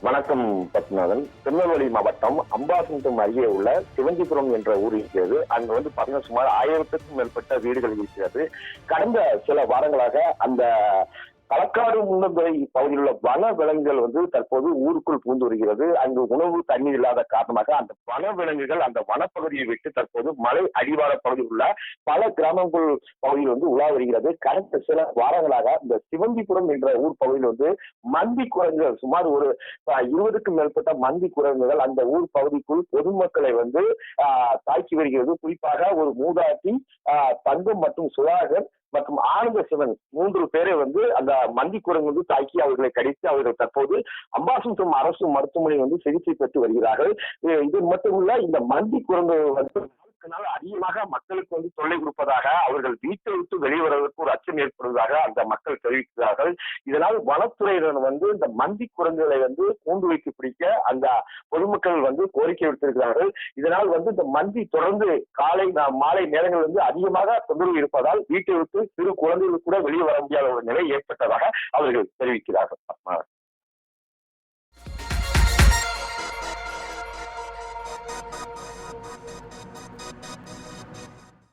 வணக்கம் பத்மநாதன். திருநெல்வேலி மாவட்டம் அம்பாசமுத்தம் அருகே உள்ள சிவஞ்சிபுரம் என்ற ஊர் இருக்கிறது. அங்க வந்து பாத்தீங்கன்னா சுமார் ஆயிரத்துக்கும் மேற்பட்ட வீடுகள் இருக்கிறது. கடந்த சில வாரங்களாக அந்த களக்காடு முன்னதுறை பகுதியில் உள்ள வன விலங்குகள் வந்து தற்போது ஊருக்குள் புகுந்து வருகிறது. அங்கு உணவு தண்ணீர் இல்லாத காரணமாக அந்த வன விலங்குகள் அந்த வனப்பகுதியை விட்டு தற்போது மலை அடிவார பகுதியில் உள்ள பல கிராமங்கள் பகுதியில் வந்து உலா வருகிறது. கடந்த சில வாரங்களாக இந்த சிவந்திபுரம் என்ற ஊர் பகுதியில் வந்து மந்தி குரங்குகள் சுமார் ஒரு இருபதுக்கும் மேற்பட்ட மந்தி குரங்குகள் அந்த ஊர் பகுதிக்குள் பொதுமக்களை வந்து தாக்கி வருகிறது. குறிப்பாக ஒரு மூதாட்டி தங்கம் மற்றும் சுதாகர் மற்றும் ஆனந்த சிவன் மூன்று பேரை வந்து அந்த மந்தி குரங்கு வந்து தாக்கி அவர்களை கடித்து அவர்கள் தற்போது அம்பாசமுத்திரம் அரசு மருத்துவமனை வந்து சிகிச்சை பெற்று வருகிறார்கள். இது- மட்டுமில்ல இந்த மந்தி குரங்கு வந்து நாளுக்கு நாள் அதிகமாக மக்களுக்கு வந்து தொல்லை கொடுப்பதாக அவர்கள் வீட்டை விட்டு வெளிவருவதற்கு ஒரு அச்சம் ஏற்படுவதாக அந்த மக்கள் தெரிவிக்கிறார்கள். இதனால் வனத்துறையினர் வந்து இந்த மந்தி குரங்குகளை வந்து கூண்டு வைத்து பிடிக்க அந்த பொதுமக்கள் வந்து கோரிக்கை விடுத்திருக்கிறார்கள். இதனால் வந்து இந்த மந்தி தொடர்ந்து காலை மாலை நேரங்கள் வந்து அதிகமாக தொந்தரவு இருப்பதால் வீட்டை விட்டு சிறு குழந்தைகள் கூட வெளியே வர முடியாத ஒரு நிலை ஏற்பட்டதாக அவர்கள் தெரிவிக்கிறார்கள். you